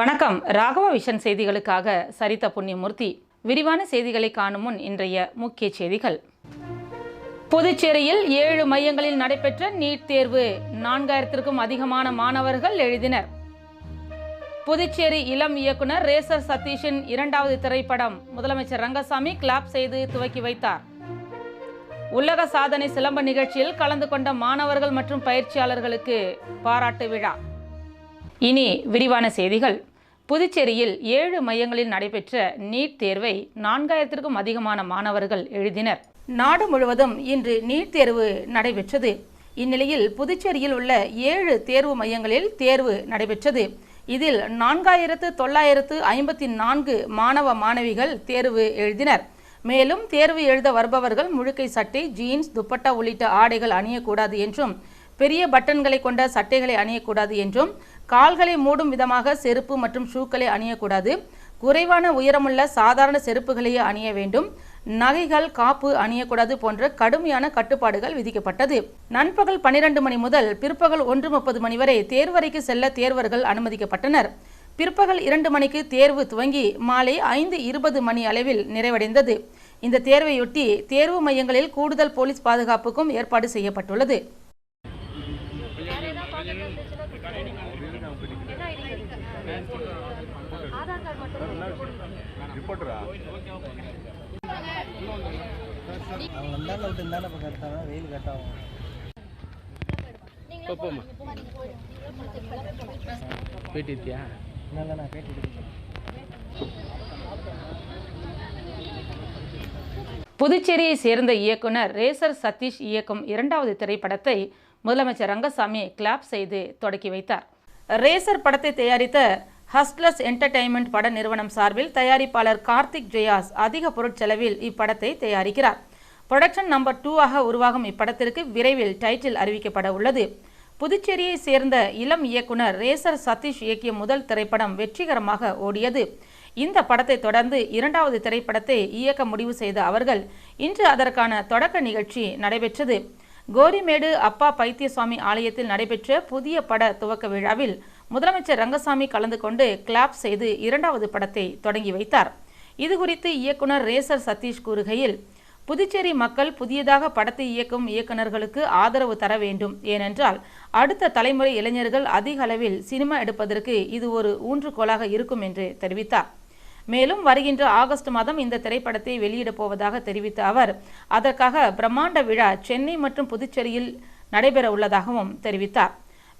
வணக்கம். ராகவ விஷன் செய்திகளுக்காக சரித புண்ணியமூர்த்தி. விரிவான செய்திகளை காணும் முன் இன்றைய முக்கிய செய்திகள். புதுச்சேரியில் ஏழு மையங்களில் நடைபெற்ற நீட் தேர்வு. நான்காயிரத்திற்கும் அதிகமான மாணவர்கள் எழுதினர். புதுச்சேரி இளம் இயக்குனர் ரேசர் சதீஷின் இரண்டாவது திரைப்படம். முதலமைச்சர் ரங்கசாமி கிளாப் செய்து துவக்கி வைத்தார். உலக சாதனை சிலம்ப நிகழ்ச்சியில் கலந்து கொண்ட மாணவர்கள் மற்றும் பயிற்சியாளர்களுக்கு பாராட்டு விழா. இனி விரிவான செய்திகள். புதுச்சேரியில் ஏழு மையங்களில் நடைபெற்ற நீட் தேர்வை நான்காயிரத்திற்கும் அதிகமான மாணவர்கள் எழுதினர். நாடு முழுவதும் இன்று நீட் தேர்வு நடைபெற்றது. இந்நிலையில் புதுச்சேரியில் உள்ள ஏழு தேர்வு மையங்களில் தேர்வு நடைபெற்றது. இதில் நான்காயிரத்து தொள்ளாயிரத்து ஐம்பத்தி நான்கு மாணவ மாணவிகள் தேர்வு எழுதினர். மேலும் தேர்வு எழுத வருபவர்கள் முழுக்கை சட்டை ஜீன்ஸ் துப்பட்டா உள்ளிட்ட ஆடைகள் அணியக்கூடாது என்றும் பெரிய பட்டன்களை கொண்ட சட்டைகளை அணியக்கூடாது என்றும் கால்களை மூடும் விதமாக செருப்பு மற்றும் ஷூக்களை அணியக்கூடாது. குறைவான உயரமுள்ள சாதாரண செருப்புகளையே அணிய வேண்டும். நகைகள் காப்பு அணியக்கூடாது போன்ற கடுமையான கட்டுப்பாடுகள் விதிக்கப்பட்டது. நண்பகல் பனிரெண்டு மணி முதல் பிற்பகல் ஒன்று முப்பது மணி வரை தேர்வறைக்கு செல்ல தேர்வர்கள் அனுமதிக்கப்பட்டனர். பிற்பகல் இரண்டு மணிக்கு தேர்வு துவங்கி மாலை ஐந்து இருபது மணி அளவில் நிறைவடைந்தது. இந்த தேர்வையொட்டி தேர்வு மையங்களில் கூடுதல் போலீஸ் பாதுகாப்புக்கும் ஏற்பாடு செய்யப்பட்டுள்ளது. வந்தாலும் விட்டு இருந்தாலும் இப்போ கரெக்டாக வெயில் கட்டாகும் போப்போம்மா போயிட்டு இருக்கியா? நான் கேட்டுட்டு புதுச்சேரியை சேர்ந்த இயக்குனர் ரேசர் சதீஷ் இயக்கும் இரண்டாவது திரைப்படத்தை முதலமைச்சர் ரங்கசாமி கிளாப் செய்து தொடக்கி வைத்தார். ரேசர் படத்தை தயாரித்த ஹஸ்ட்லஸ் என்டர்டைன்மெண்ட் பட நிறுவனம் சார்பில் தயாரிப்பாளர் கார்த்திக் ஜெயாஸ் அதிக பொருட்செலவில் இப்படத்தை தயாரிக்கிறார். புரொடக்ஷன் நம்பர் டூ ஆக உருவாகும் இப்படத்திற்கு விரைவில் டைட்டில் அறிவிக்கப்பட உள்ளது. புதுச்சேரியை சேர்ந்த இளம் இயக்குனர் ரேசர் சதீஷ் இயக்கிய முதல் திரைப்படம் வெற்றிகரமாக ஓடியது. இந்த படத்தை தொடர்ந்து இரண்டாவது திரைப்படத்தை இயக்க முடிவு செய்த அவர்கள் இன்று அதற்கான தொடக்க நிகழ்ச்சி நடைபெற்றது. கோரிமேடு அப்பா பைத்தியசுவாமி ஆலயத்தில் நடைபெற்ற புதிய பட துவக்க விழாவில் முதலமைச்சர் ரங்கசாமி கலந்து கொண்டு கிளாப் செய்து இரண்டாவது படத்தை தொடங்கி வைத்தார். இதுகுறித்து இயக்குனர் ரேசர் சதீஷ் கூறுகையில் புதுச்சேரி மக்கள் புதியதாக படத்தை இயக்கும் இயக்குனர்களுக்கு ஆதரவு தர வேண்டும். ஏனென்றால் அடுத்த தலைமுறை இளைஞர்கள் அதிக அளவில் சினிமா எடுப்பதற்கு இது ஒரு ஊன்றுகோலாக இருக்கும் என்று தெரிவித்தார். மேலும் வருகின்ற ஆகஸ்ட் மாதம் இந்த திரைப்படத்தை வெளியிடப் போவதாக தெரிவித்த அவர் அதற்காக பிரம்மாண்ட விழா சென்னை மற்றும் புதுச்சேரியில் நடைபெற உள்ளதாகவும் தெரிவித்தார்.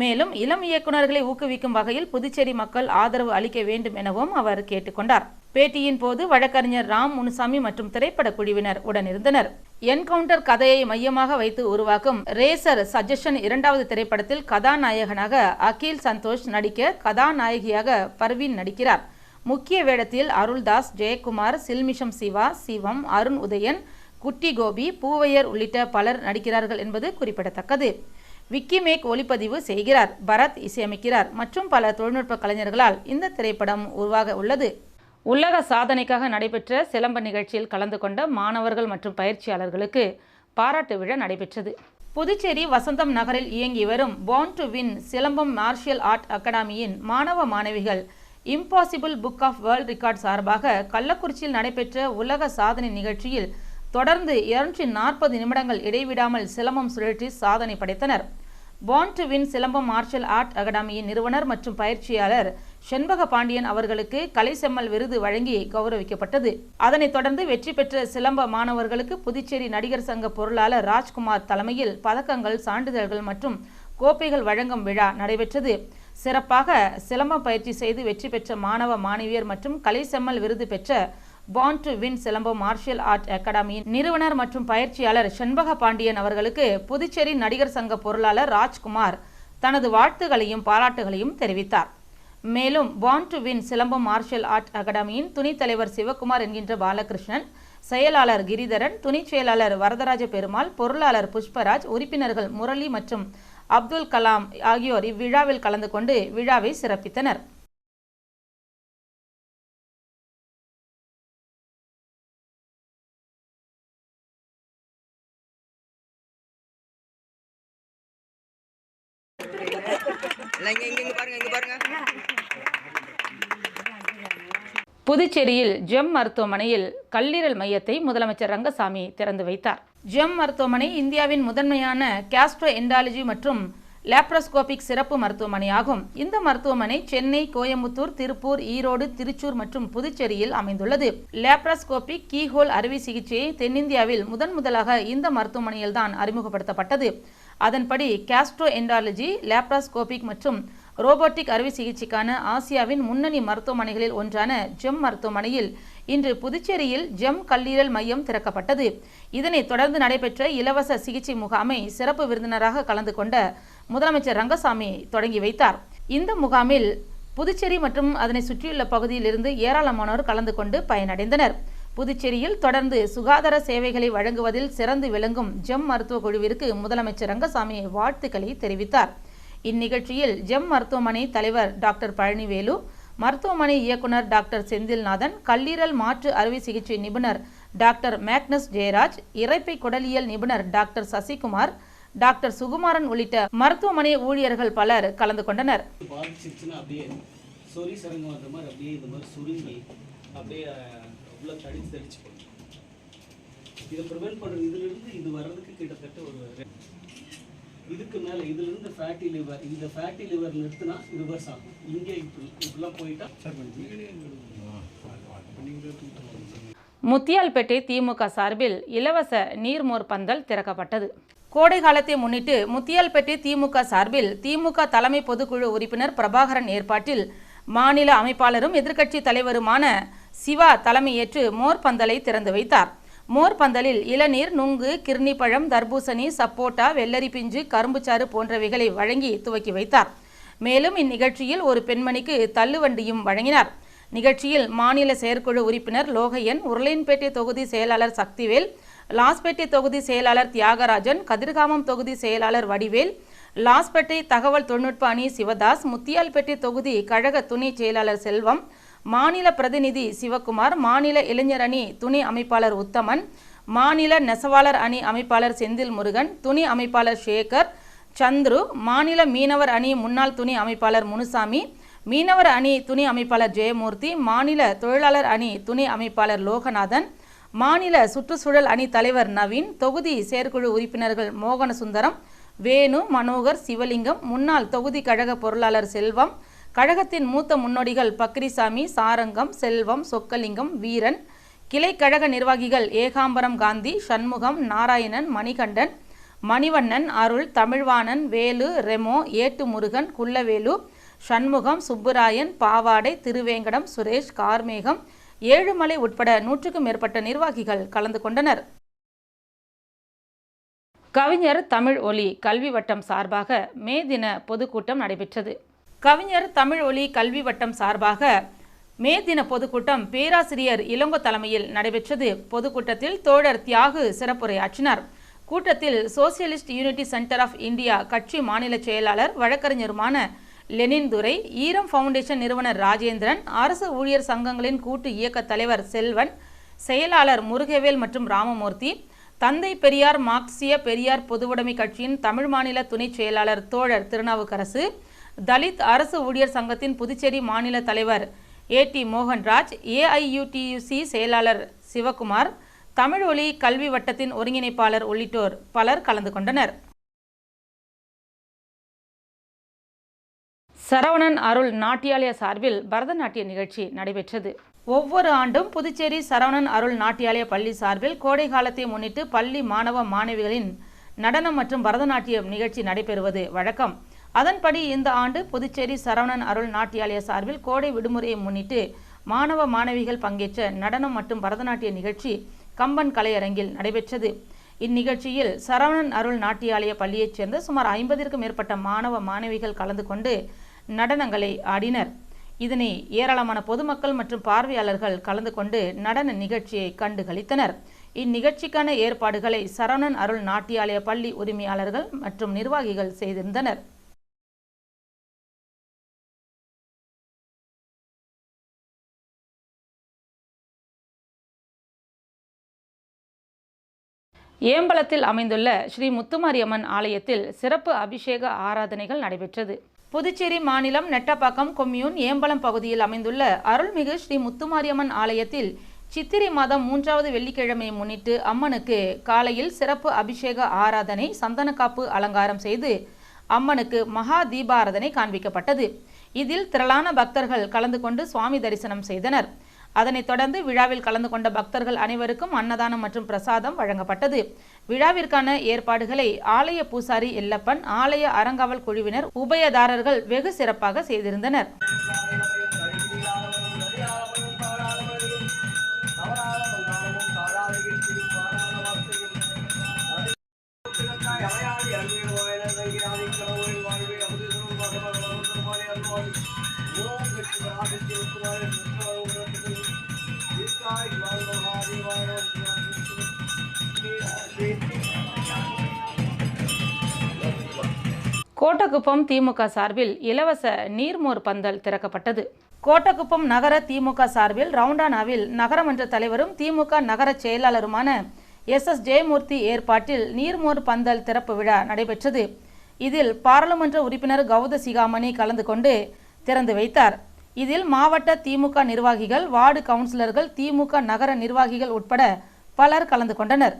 மேலும் இளம் இயக்குநர்களை ஊக்குவிக்கும் வகையில் புதுச்சேரி மக்கள் ஆதரவு அளிக்க வேண்டும் எனவும் அவர் கேட்டுக்கொண்டார் பேட்டியின் போது வழக்கறிஞர் ராம் முனுசாமி மற்றும் திரைப்பட குழுவினர் உடனிருந்தனர். என்கவுண்டர் கதையை மையமாக வைத்து உருவாக்கும் ரேசர் சஜஷன் இரண்டாவது திரைப்படத்தில் கதாநாயகனாக அகில் சந்தோஷ் நடிக்க கதாநாயகியாக பர்வீன் நடிக்கிறார். முக்கிய வேடத்தில் அருள்தாஸ் ஜெயக்குமார் சில்மிஷம் சிவா சிவம் அருண் உதயன் குட்டி கோபி பூவையர் உள்ளிட்ட பலர் நடிக்கிறார்கள் என்பது குறிப்பிடத்தக்கது. விக்கி மேக் ஒளிப்பதிவு செய்கிறார் பரத் இசையமைக்கிறார் மற்றும் பல தொழில்நுட்ப கலைஞர்களால் இந்த திரைப்படம் உருவாக உள்ளது. உலக சாதனைக்காக நடைபெற்ற சிலம்ப நிகழ்ச்சியில் கலந்து கொண்ட மாணவர்கள் மற்றும் பயிற்சியாளர்களுக்கு பாராட்டு விழா நடைபெற்றது. புதுச்சேரி வசந்தம் நகரில் இயங்கி வரும் born to win Silambam martial art அகாடமியின் மாணவ மாணவிகள் impossible book of world record சார்பாக கள்ளக்குறிச்சியில் நடைபெற்ற உலக சாதனை நிகழ்ச்சியில் தொடர்ந்து இருநூற்றி நாற்பது நிமிடங்கள் இடைவிடாமல் சிலம்பம் சுழற்றி சாதனை படைத்தனர். Born to win Silambam martial art அகாடமியின் நிறுவனர் மற்றும் பயிற்சியாளர் செண்பக பாண்டியன் அவர்களுக்கு கலைசெம்மல் விருது வழங்கி கௌரவிக்கப்பட்டது. அதனைத் தொடர்ந்து வெற்றி பெற்ற சிலம்ப மாணவர்களுக்கு புதுச்சேரி நடிகர் சங்க பொருளாளர் ராஜ்குமார் தலைமையில் பதக்கங்கள் சான்றிதழ்கள் மற்றும் கோப்பைகள் வழங்கும் விழா நடைபெற்றது. சிறப்பாக சிலம்பம் பயிற்சி செய்து வெற்றி பெற்ற மாணவ மாணவியர் மற்றும் கலைசெம்மல் விருது பெற்ற born to win Silambam martial art அகாடமியின் நிறுவனர் மற்றும் பயிற்சியாளர் செண்பக பாண்டியன் அவர்களுக்கு புதுச்சேரி நடிகர் சங்க பொருளாளர் ராஜ்குமார் தனது வாழ்த்துகளையும் பாராட்டுகளையும் தெரிவித்தார். மேலும் born to win Silambam martial art அகாடமியின் துணைத் தலைவர் சிவகுமார் என்கின்ற பாலகிருஷ்ணன் செயலாளர் கிரிதரன் துணைச் செயலாளர் வரதராஜ பெருமாள் பொருளாளர் புஷ்பராஜ் உறுப்பினர்கள் முரளி மற்றும் அப்துல் கலாம் ஆகியோர் இவ்விழாவில் கலந்து கொண்டு விழாவை சிறப்பித்தனர். இங்க இங்க பாருங்க இங்க பாருங்க புதுச்சேரியில் ஜெம் மருத்துவமனையில் கல்லீரல் மையத்தை முதலமைச்சர் ரங்கசாமி திறந்து வைத்தார். ஜெம் மருத்துவமனை இந்தியாவின் முதன்மையான கேஸ்ட்ரோ எண்டாலஜி மற்றும் லேப்ரோஸ்கோபிக் சிறப்பு மருத்துவமனையாகும். இந்த மருத்துவமனை சென்னை கோயம்புத்தூர் திருப்பூர் ஈரோடு திருச்சூர் மற்றும் புதுச்சேரியில் அமைந்துள்ளது. லேப்ரோஸ்கோபிக் கீஹோல் அறுவை சிகிச்சையை தென்னிந்தியாவில் முதன் முதலாக இந்த மருத்துவமனையில்தான் அறிமுகப்படுத்தப்பட்டது. அதன்படி கேஸ்ட்ரோ என்டாலஜி லேப்ராஸ்கோபிக் மற்றும் ரோபோட்டிக் அறுவை சிகிச்சைக்கான ஆசியாவின் முன்னணி மருத்துவமனைகளில் ஒன்றான ஜெம் மருத்துவமனையில் இன்று புதுச்சேரியில் ஜெம் கல்லீரல் மையம் திறக்கப்பட்டது. இதனைத் தொடர்ந்து நடைபெற்ற இலவச சிகிச்சை முகாமை சிறப்பு விருந்தினராக கலந்து கொண்ட முதலமைச்சர் ரங்கசாமி தொடங்கி வைத்தார். இந்த முகாமில் புதுச்சேரி மற்றும் அதனை சுற்றியுள்ள பகுதியிலிருந்து ஏராளமானோர் கலந்து கொண்டு பயனடைந்தனர். புதுச்சேரியில் தொடர்ந்து சுகாதார சேவைகளை வழங்குவதில் சிறந்து விளங்கும் ஜெம் மருத்துவ குழுவிற்கு முதலமைச்சர் ரங்கசாமி வாழ்த்துக்களை தெரிவித்தார். இந்நிகழ்ச்சியில் ஜெம் மருத்துவமனை தலைவர் டாக்டர் பழனிவேலு மருத்துவமனை இயக்குனர் டாக்டர் செந்தில்நாதன் கல்லீரல் மாற்று அறுவை சிகிச்சை நிபுணர் டாக்டர் மேக்னஸ் ஜெயராஜ் இறைப்பை குடலியல் நிபுணர் டாக்டர் சசிகுமார் டாக்டர் சுகுமாரன் உள்ளிட்ட மருத்துவமனை ஊழியர்கள் பலர் கலந்து கொண்டனர். அப்படியே உள்ள தடிச்சு தடிச்சு இதை ப்ரிவென்ட் பண்ணுறது இதிலிருந்து இது வர்றதுக்கு கிட்டத்தட்ட ஒரு இதுக்கு மேலே இதிலிருந்து ஃபேட்டி லிவர் இந்த ஃபேட்டி லிவர் நிறுத்தினா ரிவர்ஸ் ஆகும். இங்கே இப்படி இப்படிலாம் போயிட்டா முத்தியால்பேட்டை திமுக சார்பில் இலவச நீர்மோர் பந்தல் திறக்கப்பட்டது. கோடை காலத்தை முன்னிட்டு முத்தியால்பேட்டை திமுக சார்பில் திமுக தலைமை பொதுக்குழு உறுப்பினர் பிரபாகரன் ஏற்பாட்டில் மாநில அமைப்பாளரும் எதிர்க்கட்சி தலைவருமான சிவா தலைமையேற்று மோர் பந்தலை திறந்து வைத்தார். மோர் பந்தலில் இளநீர் நுங்கு கிர்னிப்பழம் தர்பூசணி சப்போட்டா வெள்ளரி பிஞ்சு கரும்புச்சாறு போன்றவைகளை வழங்கி துவக்கி வைத்தார். மேலும் இந்நிகழ்ச்சியில் ஒரு பெண்மணிக்கு தள்ளுவண்டியும் வழங்கினார். நிகழ்ச்சியில் மாநில செயற்குழு உறுப்பினர் லோகையன் உருளையன்பேட்டை தொகுதி செயலாளர் சக்திவேல் லாஸ்பேட்டை தொகுதி செயலாளர் தியாகராஜன் கதிர்காமம் தொகுதி செயலாளர் வடிவேல் லாஸ்பேட்டை தகவல் தொழில்நுட்ப அணி சிவதாஸ் முத்தியால்பேட்டை தொகுதி கழக துணை செயலாளர் செல்வம் மாநில பிரதிநிதி சிவகுமார் மாநில இளைஞர் அணி துணை அமைப்பாளர் உத்தமன் மாநில நெசவாளர் அணி அமைப்பாளர் செந்தில் முருகன் துணை அமைப்பாளர் சேகர் சந்துரு மாநில மீனவர் அணி முன்னாள் துணை அமைப்பாளர் முனுசாமி மீனவர் அணி துணை அமைப்பாளர் ஜெயமூர்த்தி மாநில தொழிலாளர் அணி துணை அமைப்பாளர் லோகநாதன் மாநில சுற்றுச்சூழல் அணி தலைவர் நவீன் தொகுதி செயற்குழு உறுப்பினர்கள் மோகனசுந்தரம் வேணு மனோகர் சிவலிங்கம் முன்னாள் தொகுதி கழக பொருளாளர் செல்வம் கழகத்தின் மூத்த முன்னோடிகள் பக்ரிசாமி சாரங்கம் செல்வம் சொக்கலிங்கம் வீரன் கிளை கழக நிர்வாகிகள் ஏகாம்பரம் காந்தி சண்முகம் நாராயணன் மணிகண்டன் மணிவண்ணன் அருள் தமிழ்வாணன் வேலு ரெமோ ஏட்டு முருகன் குள்ளவேலு சண்முகம் சுப்புராயன் பாவாடை திருவேங்கடம் சுரேஷ் கார்மேகம் ஏழுமலை உட்பட நூற்றுக்கும் மேற்பட்ட நிர்வாகிகள் கலந்து கொண்டனர். கவிஞர் தமிழ் ஒலி கல்வி வட்டம் சார்பாக மே தின பொதுக்கூட்டம் நடைபெற்றது. கவிஞர் தமிழ் ஒலி கல்வி வட்டம் சார்பாக மே தின பொதுக்கூட்டம் பேராசிரியர் இளங்கோ தலைமையில் நடைபெற்றது. பொதுக்கூட்டத்தில் தோழர் தியாகு சிறப்புரையாற்றினார். கூட்டத்தில் socialist unity centre of India கட்சி மாநில செயலாளர் வழக்கறிஞருமான லெனின் துரை ஈரம் ஃபவுண்டேஷன் நிறுவனர் ராஜேந்திரன் அரசு ஊழியர் சங்கங்களின் கூட்டு இயக்க தலைவர் செல்வன் செயலாளர் முருகவேல் மற்றும் ராமமூர்த்தி தந்தை பெரியார் மார்க்சிய பெரியார் பொதுவுடைமை கட்சியின் தமிழ் மாநில துணை செயலாளர் தோழர் திருநாவுக்கரசு தலித் அரசு ஊழியர் சங்கத்தின் புதுச்சேரி மாநில தலைவர் ஏ டி மோகன்ராஜ் ஏஐயுடியுசி செயலாளர் சிவகுமார் தமிழ் ஒலி கல்வி வட்டத்தின் ஒருங்கிணைப்பாளர் உள்ளிட்டோர் பலர் கலந்து கொண்டனர். சரவணன் அருள் நாட்டியாலய சார்பில் பரதநாட்டிய நிகழ்ச்சி நடைபெற்றது. ஒவ்வொரு ஆண்டும் புதுச்சேரி சரவணன் அருள் நாட்டியாலய பள்ளி சார்பில் கோடை காலத்தை முன்னிட்டு பள்ளி மாணவ மாணவிகளின் நடனம் மற்றும் பரதநாட்டியம் நிகழ்ச்சி நடைபெறுவது வழக்கம். அதன்படி இந்த ஆண்டு புதுச்சேரி சரவணன் அருள் நாட்டியாலய சார்பில் கோடை விடுமுறையை முன்னிட்டு மாணவ மாணவிகள் பங்கேற்ற நடனம் மற்றும் பரதநாட்டிய நிகழ்ச்சி கம்பன் கலையரங்கில் நடைபெற்றது. இந்நிகழ்ச்சியில் சரவணன் அருள் நாட்டியாலய பள்ளியைச் சேர்ந்த சுமார் ஐம்பதிற்கும் மேற்பட்ட மாணவ மாணவிகள் கலந்து கொண்டு நடனங்களை ஆடினர். இதனை ஏராளமான பொதுமக்கள் மற்றும் பார்வையாளர்கள் கலந்து கொண்டு நடன நிகழ்ச்சியை கண்டுகளித்தனர். இந்நிகழ்ச்சிக்கான ஏற்பாடுகளை சரவணன் அருள் நாட்டியாலய பள்ளி உரிமையாளர்கள் மற்றும் நிர்வாகிகள் செய்திருந்தனர். ஏம்பலத்தில் அமைந்துள்ள ஸ்ரீ முத்துமாரியம்மன் ஆலயத்தில் சிறப்பு அபிஷேக ஆராதனைகள் நடைபெற்றது. புதுச்சேரி மாநிலம் நெட்டப்பாக்கம் கொம்யூன் ஏம்பலம் பகுதியில் அமைந்துள்ள அருள்மிகு ஸ்ரீ முத்துமாரியம்மன் ஆலயத்தில் சித்திரை மாதம் மூன்றாவது வெள்ளிக்கிழமையை முன்னிட்டு அம்மனுக்கு காலையில் சிறப்பு அபிஷேக ஆராதனை சந்தனக்காப்பு அலங்காரம் செய்து அம்மனுக்கு மகா தீபாராதனை காண்பிக்கப்பட்டது. இதில் திரளான பக்தர்கள் கலந்து கொண்டு சுவாமி தரிசனம் செய்தனர். அதனைத் தொடர்ந்து விழாவில் கலந்து கொண்ட பக்தர்கள் அனைவருக்கும் அன்னதானம் மற்றும் பிரசாதம் வழங்கப்பட்டது. விழாவிற்கான ஏற்பாடுகளை ஆலய பூசாரி எல்லப்பன் ஆலய அறங்காவல் குழுவினர் உபயதாரர்கள் வெகு சிறப்பாக செய்திருந்தனர். கோட்டக்குப்பம் திமுக சார்பில் இலவச நீர்மோர் பந்தல் திறக்கப்பட்டது. கோட்டக்குப்பம் நகர திமுக சார்பில் ரவுண்டானாவில் நகரமன்ற தலைவரும் திமுக நகர செயலாளருமான எஸ். எஸ். ஜெயமூர்த்தி ஏற்பாட்டில் நீர்மோர் பந்தல் திறப்பு விழா நடைபெற்றது. இதில் பாராளுமன்ற உறுப்பினர் கௌத சிகாமணி கலந்து கொண்டு திறந்து வைத்தார். இதில் மாவட்ட திமுக நிர்வாகிகள் வார்டு கவுன்சிலர்கள் திமுக நகர நிர்வாகிகள் உட்பட பலர் கலந்து கொண்டனர்.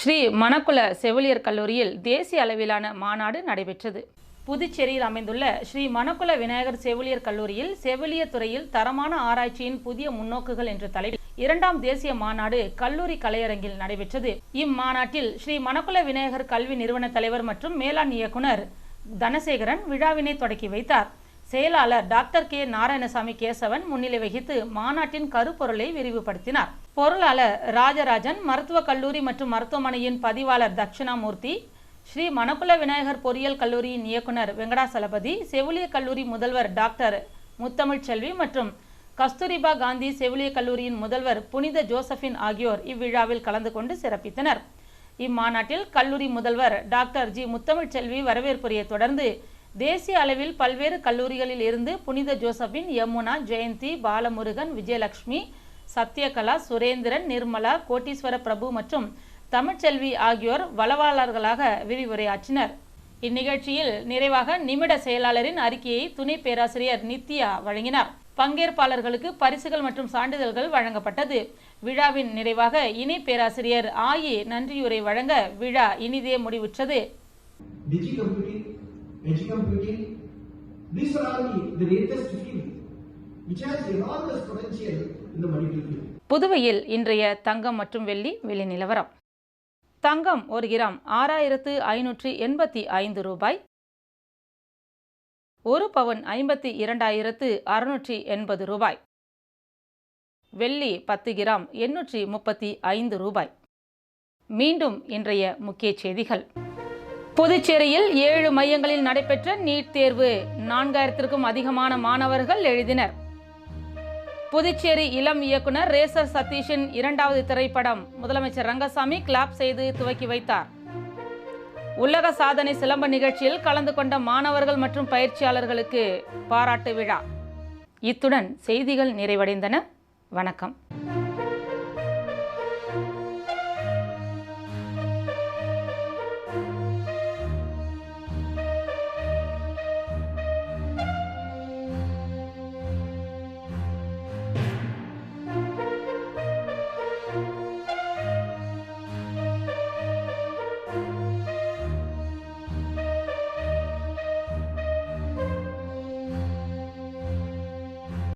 ஸ்ரீ மணக்குல செவிலியர் கல்லூரியில் தேசிய அளவிலான மாநாடு நடைபெற்றது. புதுச்சேரியில் அமைந்துள்ள ஸ்ரீ மணக்குல விநாயகர் செவிலியர் கல்லூரியில் செவிலியர் துறையில் தரமான ஆராய்ச்சியின் புதிய முன்னோக்குகள் என்ற தலைப்பில் இரண்டாம் தேசிய மாநாடு கல்லூரி கலையரங்கில் நடைபெற்றது. இம்மாநாட்டில் ஸ்ரீ மணக்குல விநாயகர் கல்வி நிறுவன தலைவர் மற்றும் மேலாண் இயக்குனர் தனசேகரன் விழாவினை தொடக்கி வைத்தார். செயலாளர் டாக்டர் கே. நாராயணசாமி கேசவன் முன்னிலை வகித்து மாநாட்டின் கருப்பொருளை விரிவுபடுத்தினார். பொருளாளர் ராஜராஜன் மருத்துவக் கல்லூரி மற்றும் மருத்துவமனையின் பதிவாளர் தட்சிணாமூர்த்தி ஸ்ரீ மணக்குல விநாயகர் பொறியியல் கல்லூரியின் இயக்குனர் வெங்கடாசலபதி செவிலிய கல்லூரி முதல்வர் டாக்டர் முத்தமிழ்ச்செல்வி மற்றும் கஸ்தூரிபா காந்தி செவிலிய கல்லூரியின் முதல்வர் புனித ஜோசபின் ஆகியோர் இவ்விழாவில் கலந்து கொண்டு சிறப்பித்தனர். இம்மாநாட்டில் கல்லூரி முதல்வர் டாக்டர் ஜி முத்தமிழ்ச்செல்வி வரவேற்புரையை தொடர்ந்து தேசிய அளவில் பல்வேறு கல்லூரிகளில் இருந்து புனித ஜோசபின் யமுனா ஜெயந்தி பாலமுருகன் விஜயலட்சுமி சத்யகலா சுரேந்திரன் நிர்மலா கோட்டீஸ்வர பிரபு மற்றும் தமிழ்ச்செல்வி ஆகியோர் வளவாளர்களாக விரிவுரையாற்றினர். இந்நிகழ்ச்சியில் நிறைவாக நிமிட செயலாளரின் அறிக்கையை துணை பேராசிரியர் நித்யா வழங்கினார். பங்கேற்பாளர்களுக்கு பரிசுகள் மற்றும் சான்றிதழ்கள் வழங்கப்பட்டது. விழாவின் நிறைவாக இணை பேராசிரியர் ஆயி நன்றியுரை வழங்க விழா இனிதே முடிவுற்றது. புதுவையில் இன்றைய தங்கம் மற்றும் வெள்ளி விலை நிலவரம். தங்கம் ஒரு கிராம் ஆறாயிரத்து ஐநூற்றி எண்பத்தி ஐந்து ரூபாய். ஒரு பவுன் ஐம்பத்தி இரண்டாயிரத்து அறுநூற்றி எண்பது ரூபாய். வெள்ளி பத்து கிராம் எண்ணூற்றி முப்பத்தி ஐந்து ரூபாய். மீண்டும் இன்றைய முக்கிய செய்திகள். புதுச்சேரியில் ஏழு மையங்களில் நடைபெற்ற நீட் தேர்வு. நான்காயிரத்திற்கும் அதிகமான மாணவர்கள் எழுதினர். புதுச்சேரி இளம் இயக்குனர் ரேசர் சதீஷின் இரண்டாவது திரைப்படம். முதலமைச்சர் ரங்கசாமி கிளாப் செய்து துவக்கி வைத்தார். உலக சாதனை சிலம்ப நிகழ்ச்சியில் கலந்து கொண்ட மாணவர்கள் மற்றும் பயிற்சியாளர்களுக்கு பாராட்டு விழா. இத்துடன் செய்திகள் நிறைவடைந்தன. வணக்கம்.